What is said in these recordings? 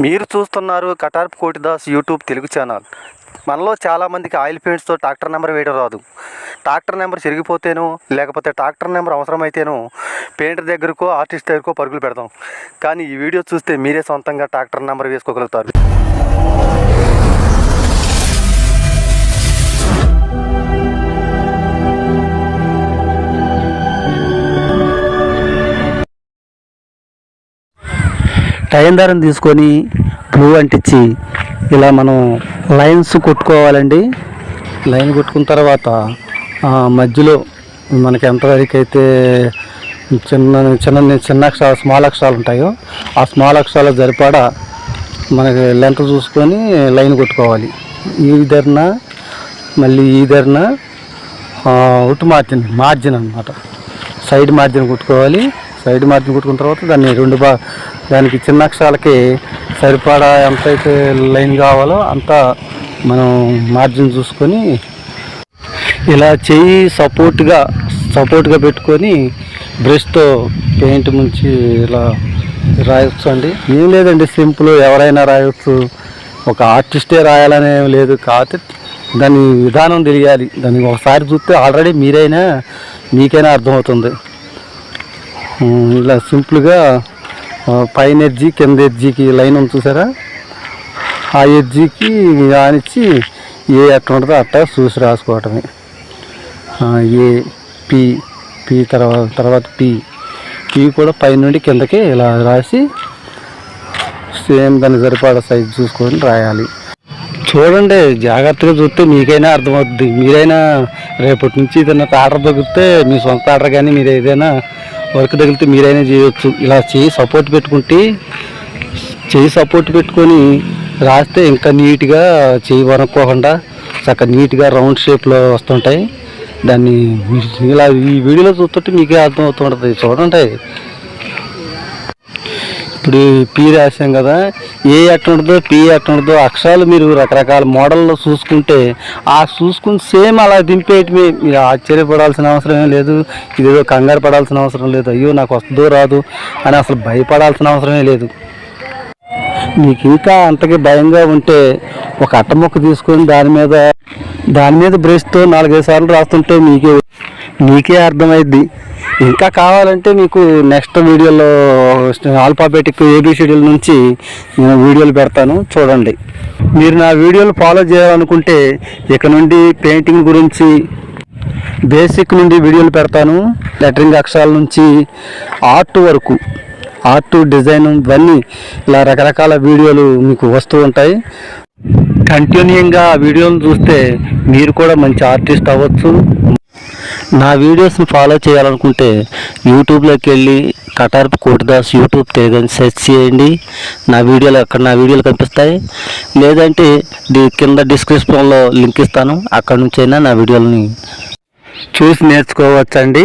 మీరు చూస్తున్నారు కటార్ప్ కోటిదాస్ యూట్యూబ్ తెలుగు ఛానల్. మనలో చాలామందికి ఆయిల్ పెయింట్స్తో ట్రాక్టర్ నెంబర్ వేయడం రాదు. ట్రాక్టర్ నెంబర్ చిరిగిపోతేనో లేకపోతే ట్రాక్టర్ నెంబర్ అవసరమైతేనో పెయింటర్ దగ్గరకో ఆర్టిస్ట్ దగ్గరకో పరుగులు పెడతాం. కానీ ఈ వీడియో చూస్తే మీరే సొంతంగా ట్రాక్టర్ నెంబర్ వేసుకోగలుగుతారు. టైం దారం తీసుకొని గ్లూ అంటించి ఇలా మనం లైన్స్ కొట్టుకోవాలండి. లైన్ కొట్టుకున్న తర్వాత మధ్యలో మనకి ఎంతవరకు అయితే చిన్న చిన్న చిన్న అక్షరాలు స్మాల్ అక్షరాలు ఉంటాయో ఆ స్మాల్ అక్షరాలు సరిపడ మనకి లెంత్ చూసుకొని లైన్ కొట్టుకోవాలి. ఈ ధరన మళ్ళీ ఈ ధరన అవుట్ మార్జిన్ మార్జిన్ అనమాట సైడ్ మార్జిన్ కుట్టుకోవాలి. సైడ్ మార్జిన్ కుట్టుకున్న తర్వాత దాన్ని రెండు బా దానికి చిన్న అక్షరాలకి సరిపడా ఎంతైతే లైన్ కావాలో అంత మనం మార్జిన్ చూసుకొని ఇలా చెయ్యి సపోర్ట్గా సపోర్ట్గా పెట్టుకొని బ్రష్తో పెయింట్ ముంచి ఇలా రాయొచ్చు అండి. ఏం లేదండి సింపుల్ ఎవరైనా రాయొచ్చు. ఒక ఆర్టిస్టే రాయాలనే లేదు. కాకపోతే దాని విధానం తెలియాలి. దాన్ని ఒకసారి చూస్తే ఆల్రెడీ మీరైనా మీకైనా అర్థమవుతుంది. ఇలా సింపుల్గా పైన ఎడ్జి కింద ఎడ్జికి లైన్ ఉంది చూసారా? ఆ ఎడ్జికి ఆనిచ్చి ఏ అట్ట ఉంటుందో అట్ట చూసి రాసుకోవటమే. ఏ పి పి తర్వాత తర్వాత పి పి కూడా పై నుండి కిందకి ఇలా రాసి సేమ్ దాన్ని సరిపడా సైజ్ చూసుకొని రాయాలి. చూడండి జాగ్రత్తగా చూస్తే మీకైనా అర్థమవుతుంది మీరైనా రేపటి నుంచి ఏదైనా ఆర్డర్ దొరికితే మీ సొంత ఆర్డర్ కానీ మీరు ఏదైనా వర్క్ తగిలితే మీరైనా చేయొచ్చు. ఇలా చేయి సపోర్ట్ పెట్టుకుంటే చేయి సపోర్ట్ పెట్టుకొని రాస్తే ఇంకా నీట్గా చేయి వరక్కోకుండా చక్కగా నీట్గా రౌండ్ షేప్లో వస్తుంటాయి. దాన్ని ఇలా ఈ వీడియోలో చూస్తుంటే మీకే అర్థమవుతుంటుంది చూడండి. ఇప్పుడు పీ రాసాం కదా ఏ ఎట్ట పీ ఎట్ట అక్షరాలు మీరు రకరకాల మోడల్లో చూసుకుంటే ఆ చూసుకుని సేమ్ అలా దింపేయటమే. మీరు ఆశ్చర్యపడాల్సిన అవసరం ఏం లేదు ఇదేదో కంగారు పడాల్సిన అవసరం లేదు అయ్యో నాకు వస్తుందో రాదు అని అసలు భయపడాల్సిన అవసరమే లేదు. మీకు ఇంకా అంతకి భయంగా ఉంటే ఒక అట్ట ముక్క తీసుకొని దాని మీద దాని మీద బ్రష్తో నాలుగైదు సార్లు రాస్తుంటే మీకే నీకే అర్థమైద్ది. ఇంకా కావాలంటే మీకు నెక్స్ట్ వీడియోలో ఆల్ఫాబెటిక్ ఏబీ షెడ్యూల్ నుంచి నేను వీడియోలు పెడతాను చూడండి. మీరు నా వీడియోలు ఫాలో చేయాలనుకుంటే ఇక నుండి పెయింటింగ్ గురించి బేసిక్ నుండి వీడియోలు పెడతాను లెటరింగ్ అక్షరాల నుంచి ఆర్ట్ వరకు. ఆర్ట్ డిజైన్ ఇవన్నీ ఇలా రకరకాల వీడియోలు మీకు వస్తూ ఉంటాయి. కంటిన్యూయంగా ఆ వీడియోలు చూస్తే మీరు కూడా మంచి ఆర్టిస్ట్ అవ్వచ్చు. నా వీడియోస్ని ఫాలో చేయాలనుకుంటే యూట్యూబ్లోకి వెళ్ళి కటార్పు కోటిదాస్ యూట్యూబ్ తెగని సెర్చ్ చేయండి. నా వీడియోలు అక్కడ నా వీడియోలు కనిపిస్తాయి? లేదంటే ది కింద డిస్క్రిప్షన్లో లింక్ ఇస్తాను. అక్కడ నుంచైనా నా వీడియోలని చూసి నేర్చుకోవచ్చండి.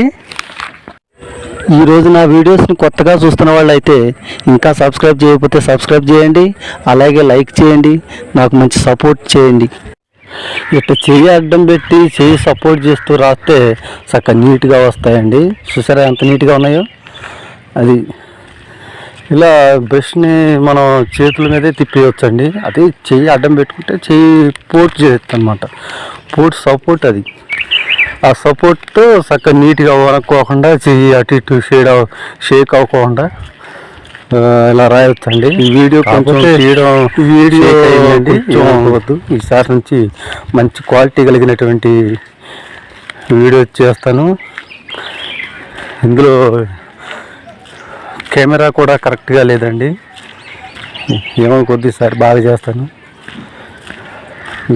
ఈరోజు నా వీడియోస్ని కొత్తగా చూస్తున్న వాళ్ళు అయితే ఇంకా సబ్స్క్రైబ్ చేయకపోతే సబ్స్క్రైబ్ చేయండి. అలాగే లైక్ చేయండి. నాకు మంచి సపోర్ట్ చేయండి. ఇట్లా చెయ్యి అడ్డం పెట్టి చెయ్యి సపోర్ట్ చేస్తూ రాస్తే చక్కగా నీట్గా వస్తాయండి. చూసారా ఎంత నీట్గా ఉన్నాయో? అది ఇలా బ్రష్ని మనం చేతుల మీదే తిప్పేయచ్చండి. అది చెయ్యి అడ్డం పెట్టుకుంటే చెయ్యి పోర్ట్ చేయొచ్చు అనమాట పోట్ సపోర్ట్ అది. ఆ సపోర్ట్తో చక్కగా నీట్గా వనక్కోకుండా చెయ్యి అటు ఇటు షేడ్ షేక్ అవ్వకుండా ఇలా రాయొచ్చండి. ఈ వీడియో కొంచెం తీయడం వీడియో వద్దు ఈసారి నుంచి మంచి క్వాలిటీ కలిగినటువంటి వీడియో చేస్తాను. ఇందులో కెమెరా కూడా కరెక్ట్గా లేదండి. ఏమో కొద్దిసారి బాగా చేస్తాను.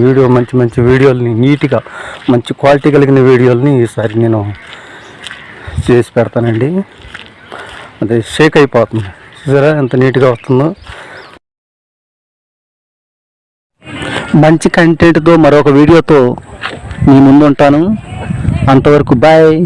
వీడియో మంచి మంచి వీడియోలని నీట్గా మంచి క్వాలిటీ కలిగిన వీడియోలని ఈసారి నేను చేసి పెడతానండి. అదే షేక్ అయిపోతుంది. చూసారా ఎంత నీట్గా వస్తుందో. మంచి కంటెంట్తో మరొక వీడియోతో మీ ముందు ఉంటాను అంతవరకు బాయ్.